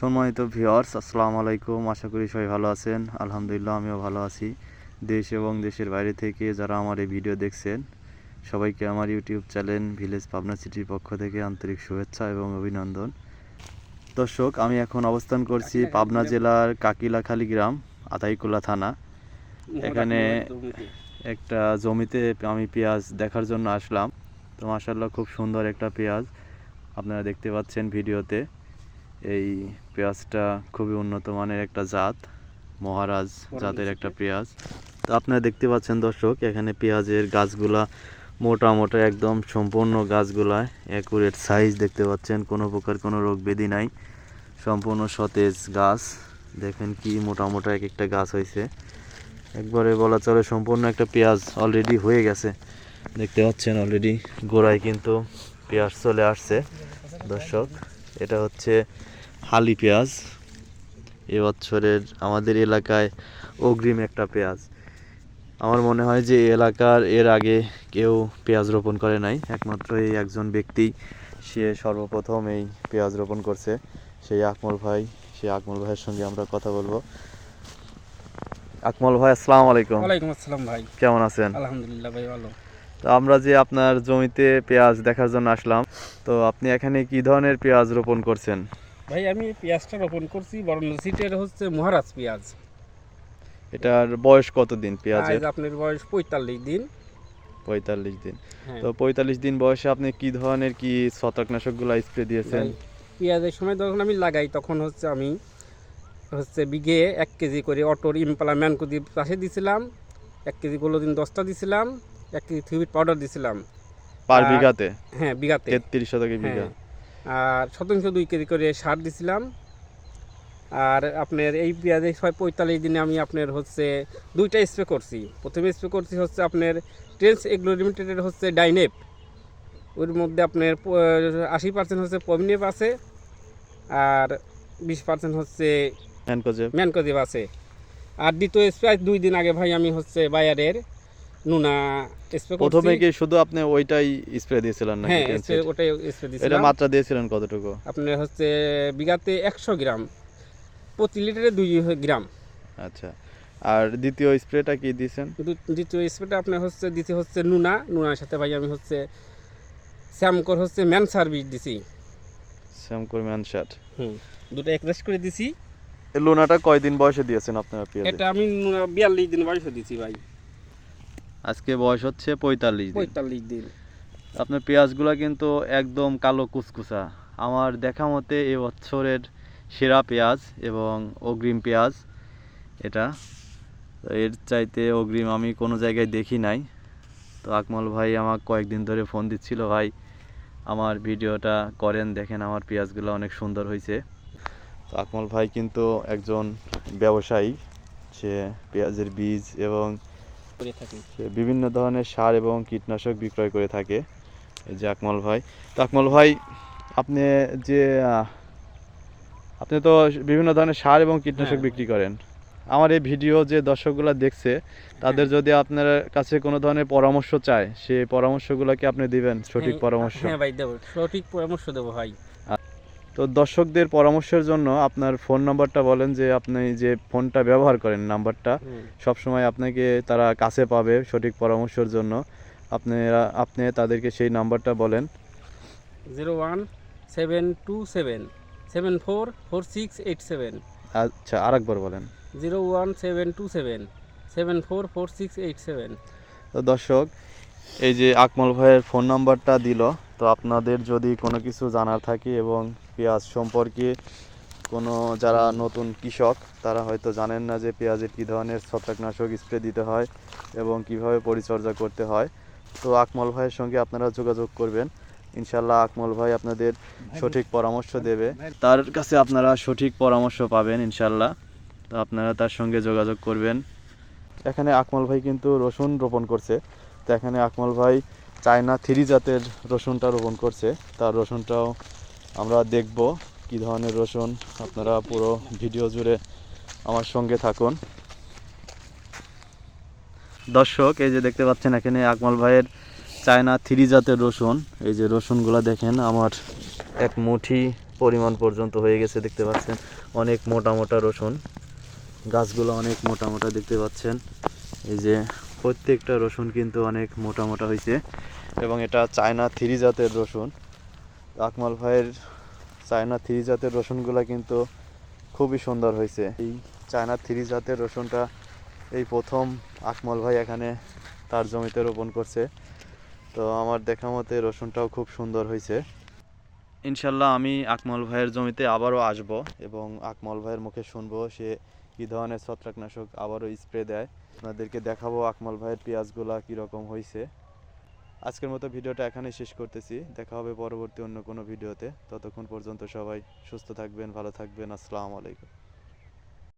সম্মানিত ভিওয়ার্স আসসালামু আলাইকুম। আশা করি সবাই ভালো আছেন। আলহামদুলিল্লাহ আমিও ভালো আছি। দেশ এবং দেশের বাইরে থেকে যারা আমার এই ভিডিও দেখছেন সবাইকে আমার ইউটিউব চ্যানেল ভিলেজ পাবনা সিটির পক্ষ থেকে আন্তরিক শুভেচ্ছা এবং অভিনন্দন। দর্শক আমি এখন অবস্থান করছি পাবনা জেলার কাকিলাখালী গ্রাম আতাইকুলা থানা। এখানে একটা জমিতে আমি পেঁয়াজ দেখার জন্য আসলাম। তো মাসাল্লাহ খুব সুন্দর একটা পেঁয়াজ আপনারা দেখতে পাচ্ছেন ভিডিওতে। এই পেঁয়াজটা খুবই উন্নত মানের একটা জাত মহারাজ জাতের একটা পেঁয়াজ। তো আপনারা দেখতে পাচ্ছেন দর্শক এখানে পেঁয়াজের গাছগুলা মোটা মোটা একদম সম্পূর্ণ গাছগুলা অ্যাকুরেট সাইজ দেখতে পাচ্ছেন কোনো প্রকার কোনো রোগ ব্যাধি নাই। সম্পূর্ণ সতেজ গাছ। দেখেন কি মোটা মোটা এক একটা গাছ হয়েছে। একবারে বলা চলে সম্পূর্ণ একটা পেঁয়াজ অলরেডি হয়ে গেছে। দেখতে পাচ্ছেন অলরেডি গোড়ায় কিন্তু পেঁয়াজ চলে আসছে। দর্শক এটা হচ্ছে হালি পেঁয়াজ। এবছরের আমাদের এলাকায় অগ্রিম একটা পেঁয়াজ। আমার মনে হয় যে এলাকার এর আগে কেউ পেঁয়াজ রোপণ করে নাই। একমাত্র এই একজন ব্যক্তি সে সর্বপ্রথম এই পেঁয়াজ রোপণ করছে। সেই আকমল ভাই সেই আকমল ভাইয়ের সঙ্গে আমরা কথা বলব। আকমল ভাই আসসালামু আলাইকুম। ওয়ালাইকুম আসসালাম ভাই। কেমন আছেন? আলহামদুলিল্লাহ ভাই ভালো। তো আমরা যে আপনার জমিতে পেঁয়াজ দেখার জন্য আসলাম তো আপনি এখানে কি ধরনের পেঁয়াজ রোপণ করছেন? ভাই আমি পেঁয়াজটা রোপণ করছি বরং সিটের হচ্ছে মহারাজ পেঁয়াজ। এটার বয়স কত দিন পেঁয়াজের আপনার বয়স পঁয়তাল্লিশ দিন। পঁয়তাল্লিশ দিন। হ্যাঁ। তো পঁয়তাল্লিশ দিন বয়সে আপনি কি ধরনের কি ছত্রাকনাশকগুলো স্প্রে দিয়েছেন? পেঁয়াজের সময় যখন আমি লাগাই তখন হচ্ছে আমি হচ্ছে বিঘে এক কেজি করে অটোর ইম্পালা ম্যানকুদি পাশে দিছিলাম এক কেজি দিন দশটা দিছিলাম এক কেজি থিউবিট পাউডার দিছিলাম। পার বিঘাতে? হ্যাঁ বিঘাতে। তেত্রিশ শতকে বিঘা। হ্যাঁ আর শতাংশ দুই কেজি করে সার দিছিলাম। আর আপনার এই পেঁয়াজে ছয় পঁয়তাল্লিশ দিনে আমি আপনার হচ্ছে দুইটা স্প্রে করছি। প্রথমে স্প্রে করছি হচ্ছে আপনার ট্রেন্স এগ্রো লিমিটেডের হচ্ছে ডাইনেপ ওর মধ্যে আপনার আশি পার্সেন্ট হচ্ছে পমিনেপ আছে। আর বিশ পার্সেন্ট হচ্ছে ম্যানকোজেব আছে। আর দ্বিতীয় স্প্রে দুই দিন আগে ভাই আমি হচ্ছে বায়ারের নুনা স্প্রে প্রথমে কি শুধু আপনি ওইটাই স্প্রে দিয়েছিলেন নাকি হ্যাঁ? স্প্রে ওটাই স্প্রে এটা মাত্রা দিয়েছিলেন কতটুকু? আপনার হচ্ছে বিঘাতে একশো গ্রাম। প্রতি লিটারে দুই গ্রাম। আচ্ছা। আর দ্বিতীয় স্প্রেটা কি দিয়েছেন? দ্বিতীয় স্প্রেটা আপনার হচ্ছে দিতে হচ্ছে নুনা। নুনার সাথে ভাই আমি হচ্ছে স্যামকর হচ্ছে ম্যান সার্ভিস দিছি। শ্যামকর ম্যানশাট হুম দুটো একরেস্ট করে দিছি। লোনাটা কয়দিন বয়সে দিয়েছেন আপনারা এটা আমি বিয়াল্লিশ দিন বয়সে দিছি ভাই। আজকে বয়স হচ্ছে পঁয়তাল্লিশ পঁয়তাল্লিশ দিন। আপনার পেঁয়াজগুলো কিন্তু একদম কালো কুচকুচা আমার দেখা মতে এ বছরের সেরা পেঁয়াজ এবং অগ্রিম পেঁয়াজ এটা। এর চাইতে অগ্রিম আমি কোনো জায়গায় দেখি নাই। তো আকমল ভাই আমাকে কয়েকদিন ধরে ফোন দিচ্ছিল ভাই আমার ভিডিওটা করেন দেখেন আমার পেঁয়াজগুলো অনেক সুন্দর হয়েছে তো আকমল ভাই কিন্তু একজন ব্যবসায়ী। সে পেঁয়াজের বীজ এবং করে থাকি। বিভিন্ন ধরনের সার এবং কীটনাশক বিক্রয় করে থাকে এই যে আকমল ভাই। তো আকমল ভাই আপনি যে আপনি তো বিভিন্ন ধরনের সার এবং কীটনাশক হ্যাঁ। বিক্রি করেন। আমার এই ভিডিও যে দর্শকগুলো দেখছে তাদের যদি আপনার কাছে কোনো ধরনের পরামর্শ চায় সেই পরামর্শগুলো কি আপনি দিবেন সঠিক হ্যাঁ, পরামর্শ। হ্যাঁ ভাই দেবো সঠিক পরামর্শ দেবো ভাই। তো দর্শকদের পরামর্শের জন্য আপনার ফোন নাম্বারটা বলেন যে আপনি যে ফোনটা ব্যবহার করেন নাম্বারটা। সবসময় আপনাকে তারা কাছে পাবে সঠিক পরামর্শের জন্য। আপনারা আপনি তাদেরকে সেই নাম্বারটা বলেন। Zero one seven two seven seven four four six eight seven. আচ্ছা আরেকবার বলেন। Zero one seven two seven seven four four six eight seven. তো দর্শক এই যে আকমল ভাইয়ের ফোন নাম্বারটা দিল তো আপনাদের যদি কোনো কিছু জানার থাকে এবং পেঁয়াজ সম্পর্কে কোনো যারা নতুন কৃষক, তারা হয়তো জানেন না যে পেঁয়াজের কী ধরনের ছত্রাকনাশক স্প্রে দিতে হয় এবং কীভাবে পরিচর্যা করতে হয়। তো আকমল ভাইয়ের সঙ্গে আপনারা যোগাযোগ করবেন। ইনশাল্লাহ আকমল ভাই আপনাদের সঠিক পরামর্শ দেবে। তার কাছে আপনারা সঠিক পরামর্শ পাবেন ইনশাল্লাহ তো আপনারা তার সঙ্গে যোগাযোগ করবেন। এখানে আকমল ভাই কিন্তু রসুন রোপণ করছে। তো এখানে আকমল ভাই চায়না থ্রি জাতের রসুনটা রোপণ করছে। তার রসুনটাও আমরা দেখব কি ধরনের রসুন। আপনারা পুরো ভিডিও জুড়ে আমার সঙ্গে থাকুন। দর্শক, এই যে দেখতে পাচ্ছেন এখানে আকমল ভাইয়ের চায়না থ্রি জাতের রসুন। এই যে রসুনগুলো দেখেন, আমার এক মুঠি পরিমাণ পর্যন্ত হয়ে গেছে দেখতে পাচ্ছেন। অনেক মোটা মোটা রসুন। গাছগুলো অনেক মোটা মোটা দেখতে পাচ্ছেন। এই যে প্রত্যেকটা রসুন কিন্তু অনেক মোটা মোটা হয়েছে। এবং এটা চায়না থ্রি জাতের রসুন। আকমাল ভাইয়ের চায়না থ্রি জাতের রসুনগুলো কিন্তু খুবই সুন্দর হয়েছে। এই চায়না থ্রি জাতের রসুনটা এই প্রথম আকমল ভাই এখানে তার জমিতে রোপণ করছে। তো আমার দেখা মতে রসুনটাও খুব সুন্দর হয়েছে। ইনশাল্লাহ আমি আকমল ভাইয়ের জমিতে আবারও আসব এবং আকমল ভাইয়ের মুখে শুনব সে কী ধরনের ছত্রাকনাশক আবারও স্প্রে দেয়? আপনাদেরকে দেখাবো আকমল ভাইয়ের পেঁয়াজগুলা কীরকম হয়েছে আজকের মতো ভিডিওটা এখানেই শেষ করতেছি। দেখা হবে পরবর্তী অন্য কোনো ভিডিওতে। ততক্ষণ পর্যন্ত সবাই সুস্থ থাকবেন, ভালো থাকবেন। আসসালামু আলাইকুম।